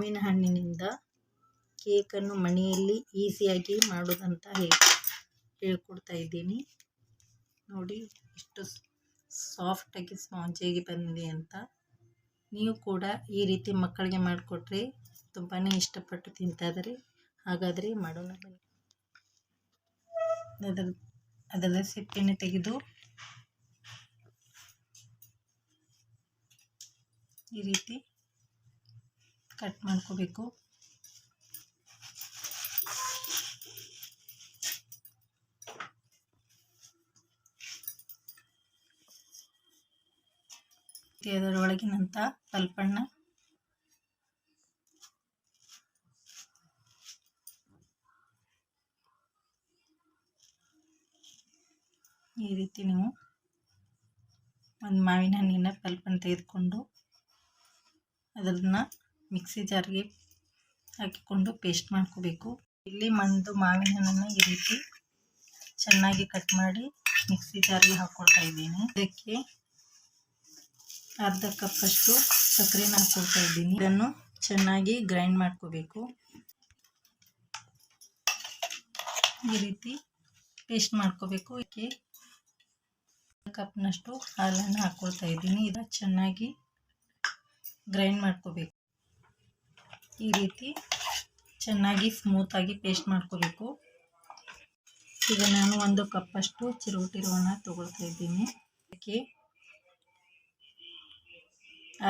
ಮಾವಿನ ಹಣ್ಣಿನಿಂದ ಕೇಕನ್ನು ಮನೆಯಲ್ಲಿ ಈಸಿಯಾಗಿ ಮಾಡೋದಂತ ಹೇಳಿ, ಹೇಳ್ಕೊಡ್ತಾ ಇದ್ದೀನಿ. ನೋಡಿ, ಎಷ್ಟು ಸಾಫ್ಟಾಗಿ ಸ್ಪಾಂಜಿಯಾಗಿ ಬಂದಿದೆ ಅಂತ. ನೀವು ಕೂಡ ಈ ರೀತಿ ಮಕ್ಕಳಿಗೆ ಮಾಡಿಕೊಟ್ರೆ ತುಂಬಾ ಇಷ್ಟಪಟ್ಟು ತಿಂತಾಯಿದ್ದಾರೆ ಹಾಗಾದರೆ ಮಾಡೋಣ ಬನ್ನಿ. ಅದರ ಅದರ ಸಿಪ್ಪೆಯನ್ನು ತೆಗೆದು ಈ ರೀತಿ ಕಟ್ ಮಾಡ್ಕೋಬೇಕು. ಅದರೊಳಗಿನಂಥ ಪಲ್ಪಣ್ಣ ಈ ರೀತಿ ನೀವು ಒಂದು ಮಾವಿನ ಹಣ್ಣಿನ ಪಲ್ಪನ್ನು ತೆಗೆದುಕೊಂಡು ಅದನ್ನು ಮಿಕ್ಸಿ ಜಾರ್ಗೆ ಹಾಕಿಕೊಂಡು ಪೇಸ್ಟ್ ಮಾಡ್ಕೋಬೇಕು. ಇಲ್ಲಿ ಮಂದು ಮಾವಿನ ಹಣ್ಣನ್ನು ಈ ರೀತಿ ಚೆನ್ನಾಗಿ ಕಟ್ ಮಾಡಿ ಮಿಕ್ಸಿ ಜಾರ್ಗೆ ಹಾಕ್ಕೊಳ್ತಾ ಇದ್ದೀನಿ. ಇದಕ್ಕೆ ಅರ್ಧ ಕಪ್ಪಷ್ಟು ಸಕ್ಕರೆನ ಹಾಕ್ಕೊಳ್ತಾ ಇದ್ದೀನಿ. ಇದನ್ನು ಚೆನ್ನಾಗಿ ಗ್ರೈಂಡ್ ಮಾಡ್ಕೋಬೇಕು. ಈ ರೀತಿ ಪೇಸ್ಟ್ ಮಾಡ್ಕೋಬೇಕು. ಇದಕ್ಕೆ ಕಪ್ನಷ್ಟು ಹಾಲನ್ನು ಹಾಕ್ಕೊಳ್ತಾ ಇದ್ದೀನಿ. ಇದನ್ನು ಚೆನ್ನಾಗಿ ಗ್ರೈಂಡ್ ಮಾಡ್ಕೋಬೇಕು. ಈ ರೀತಿ ಚೆನ್ನಾಗಿ ಸ್ಮೂತಾಗಿ ಪೇಸ್ಟ್ ಮಾಡ್ಕೋಬೇಕು. ಈಗ ನಾನು ಒಂದು ಕಪ್ಪಷ್ಟು ಚಿರೋಟಿ ರವನ್ನ ತೊಗೊಳ್ತಾ ಇದ್ದೀನಿ. ಅದಕ್ಕೆ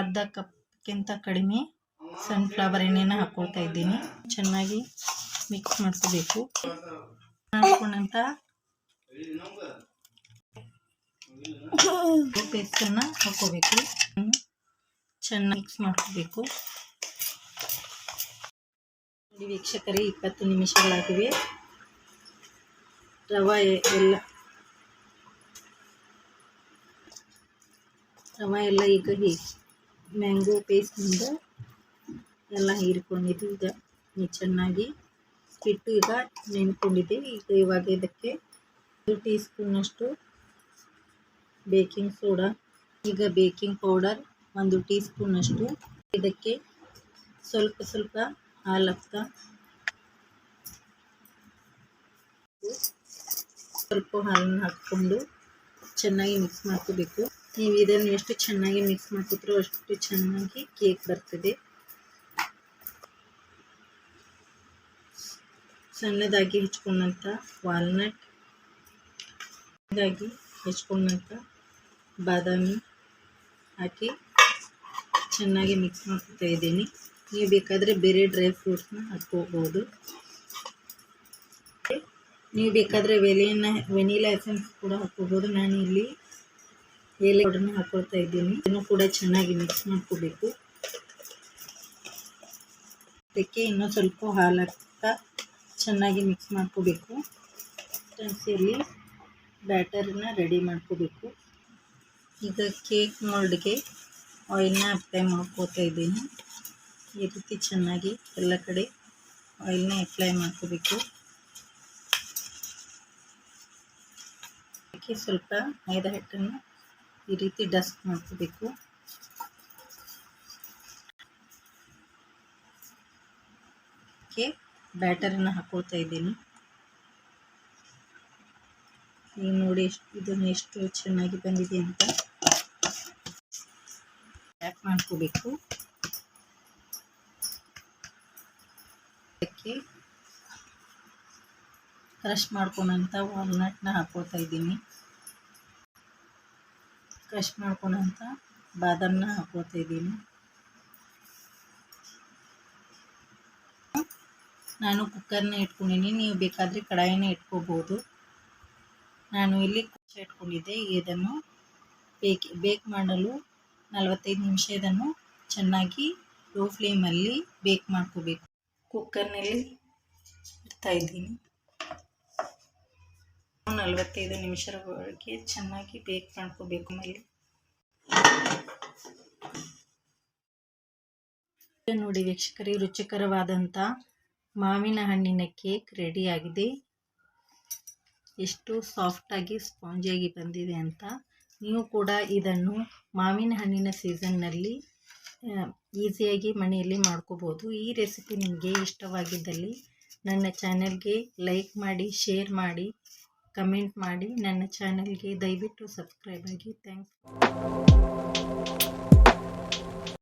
ಅರ್ಧ ಕಪ್ಗಿಂತ ಕಡಿಮೆ ಸನ್ಫ್ಲವರ್ ಎಣ್ಣೆನ ಹಾಕೊಳ್ತಾ ಇದ್ದೀನಿ. ಚೆನ್ನಾಗಿ ಮಿಕ್ಸ್ ಮಾಡ್ಕೋಬೇಕು. ಮಾಡ್ಕೊಂಡಂಥ ಪೇಸ್ಟನ್ನು ಹಾಕ್ಕೋಬೇಕು ಚೆನ್ನಾಗಿ ಮಿಕ್ಸ್ ಮಾಡ್ಕೋಬೇಕು. ವೀಕ್ಷಕರೇ, ಇಪ್ಪತ್ತು ನಿಮಿಷಗಳಾಗಿವೆ. ರವೆ ಎಲ್ಲ ರವೆ ಎಲ್ಲ ಈಗ ಹೀಗೆ ಮ್ಯಾಂಗೋ ಪೇಸ್ಟ್ನಿಂದ ಎಲ್ಲ ಹೀರಿಕೊಂಡಿದ್ದು ಈಗ ಚೆನ್ನಾಗಿ ಹಿಟ್ಟು ಈಗ ನೆನ್ಕೊಂಡಿದೆ. ಈಗ ಇವಾಗ ಇದಕ್ಕೆ ಒಂದು ಟೀ ಸ್ಪೂನಷ್ಟು ಬೇಕಿಂಗ್ ಸೋಡಾ, ಈಗ ಬೇಕಿಂಗ್ ಪೌಡರ್, ಒಂದು ಟೀ ಸ್ಪೂನಷ್ಟು ಇದಕ್ಕೆ ಸ್ವಲ್ಪ ಸ್ವಲ್ಪ ಹಾಲು ಹಾಕ್ತಾ ಸ್ವಲ್ಪ ಹಾಲನ್ನು ಹಾಕ್ಕೊಂಡು ಚೆನ್ನಾಗಿ ಮಿಕ್ಸ್ ಮಾಡ್ಕೋಬೇಕು. ನೀವು ಇದನ್ನು ಎಷ್ಟು ಚೆನ್ನಾಗಿ ಮಿಕ್ಸ್ ಮಾಡ್ಕೋತೀರೋ ಅಷ್ಟು ಚೆನ್ನಾಗಿ ಕೇಕ್ ಬರ್ತದೆ. ಸಣ್ಣದಾಗಿ ಹೆಚ್ಕೊಂಡಂಥ ವಾಲ್ನಟ್ ಸಣ್ಣದಾಗಿ ಹೆಚ್ಕೊಂಡಂಥ ಬಾದಾಮಿ ಹಾಕಿ ಚೆನ್ನಾಗಿ ಮಿಕ್ಸ್ ಮಾಡ್ಕೊತಾ ಇದ್ದೀನಿ. ನೀವು ಬೇಕಾದರೆ ಬೇರೆ ಡ್ರೈ ಫ್ರೂಟ್ಸ್ನ ಹಾಕ್ಕೋಬೋದು. ನೀವು ಬೇಕಾದರೆ ವೆಲಿನ, ವೆನಿಲಾ ಎಸೆನ್ಸ್ ಕೂಡ ಹಾಕ್ಕೋಬೋದು. ನಾನು ಇಲ್ಲಿ ಎಲೆ ಪೌಡರ್ನ ಹಾಕ್ಕೊಳ್ತಾ ಇದ್ದೀನಿ. ಇನ್ನು ಕೂಡ ಚೆನ್ನಾಗಿ ಮಿಕ್ಸ್ ಮಾಡ್ಕೋಬೇಕು. ಅದಕ್ಕೆ ಇನ್ನೂ ಸ್ವಲ್ಪ ಹಾಲು ಹಾಕ್ತಾ ಚೆನ್ನಾಗಿ ಮಿಕ್ಸ್ ಮಾಡ್ಕೋಬೇಕು. ಇಲ್ಲಿ ಬ್ಯಾಟರನ್ನ ರೆಡಿ ಮಾಡ್ಕೋಬೇಕು. ಈಗ ಕೇಕ್ ಮೋಲ್ಡ್ಗೆ ಆಯಿಲ್ನ ಅಪ್ಲೈ ಮಾಡ್ಕೋತಾ ಇದ್ದೀನಿ. ಈ ರೀತಿ ಚೆನ್ನಾಗಿ ಎಲ್ಲ ಕಡೆ ಆಯಿಲ್ನ ಅಪ್ಲೈ ಮಾಡ್ಕೋಬೇಕು. ಅದಕ್ಕೆ ಸ್ವಲ್ಪ ಮೈದಾ ಹಿಟ್ಟನ್ನು ಈ ರೀತಿ ಡಸ್ಟ್ ಮಾಡ್ಕೋಬೇಕು. ಅದಕ್ಕೆ ಬ್ಯಾಟರನ್ನು ಹಾಕೊಳ್ತಾ ಇದ್ದೀನಿ. ಈಗ ನೋಡಿ ಎಷ್ಟು, ಇದನ್ನು ಎಷ್ಟು ಚೆನ್ನಾಗಿ ಬಂದಿದೆ ಅಂತ. ಪ್ಯಾಕ್ ಮಾಡ್ಕೋಬೇಕು. ಅದಕ್ಕೆ ಕ್ರಷ್ ಮಾಡ್ಕೊಂಡಂಥ ವಾಲ್ನಟ್ನ ಹಾಕ್ಕೋತಾ ಇದ್ದೀನಿ. ಕ್ರಷ್ ಮಾಡ್ಕೊಂಡಂಥ ಬಾದಾಮನ್ನ ಹಾಕ್ಕೋತಾ ಇದ್ದೀನಿ. ನಾನು ಕುಕ್ಕರ್ನ ಇಟ್ಕೊಂಡಿನಿ. ನೀವು ಬೇಕಾದರೆ ಕಡಾಯಿನ ಇಟ್ಕೋಬೋದು. ನಾನು ಇಲ್ಲಿ ಕುಚ್ಚ ಇಟ್ಕೊಂಡಿದ್ದೆ. ಇದನ್ನು ಬೇಕ್ ಬೇಕ್ ಮಾಡಲು ನಲವತ್ತೈದು ನಿಮಿಷ ಇದನ್ನು ಚೆನ್ನಾಗಿ ಲೋ ಫ್ಲೇಮಲ್ಲಿ ಬೇಕ್ ಮಾಡ್ಕೋಬೇಕು. ಕುಕ್ಕರ್ನಲ್ಲಿ ಇಡ್ತಾ ಇದ್ದೀನಿ. ನಲವತ್ತೈದು ನಿಮಿಷದವರೆಗೆ ಚೆನ್ನಾಗಿ ಬೇಕ್ ಮಾಡ್ಕೋಬೇಕು ಮೇಲೆ. ನೋಡಿ ವೀಕ್ಷಕರೇ ರುಚಿಕರವಾದಂಥ ಮಾವಿನ ಹಣ್ಣಿನ ಕೇಕ್ ರೆಡಿಯಾಗಿದೆ. ಎಷ್ಟು ಸಾಫ್ಟಾಗಿ, ಸ್ಪಾಂಜಿಯಾಗಿ ಬಂದಿದೆ ಅಂತ. ನೀವು ಕೂಡ ಇದನ್ನು ಮಾವಿನ ಹಣ್ಣಿನ ಸೀಸನ್ನಲ್ಲಿ ಈಸಿಯಾಗಿ ಮನೆಯಲ್ಲಿ ಮಾಡ್ಕೋಬೋದು. ಈ ರೆಸಿಪಿ ನಿಮಗೆ ಇಷ್ಟವಾಗಿದ್ದಲ್ಲಿ ನನ್ನ ಚಾನೆಲ್ಗೆ ಲೈಕ್ ಮಾಡಿ ಶೇರ್ ಮಾಡಿ ಕಮೆಂಟ್ ಮಾಡಿ ನನ್ನ ಚಾನೆಲ್ಗೆ ದಯವಿಟ್ಟು ಸಬ್ಸ್ಕ್ರೈಬ್ ಆಗಿ. ಥ್ಯಾಂಕ್ಸ್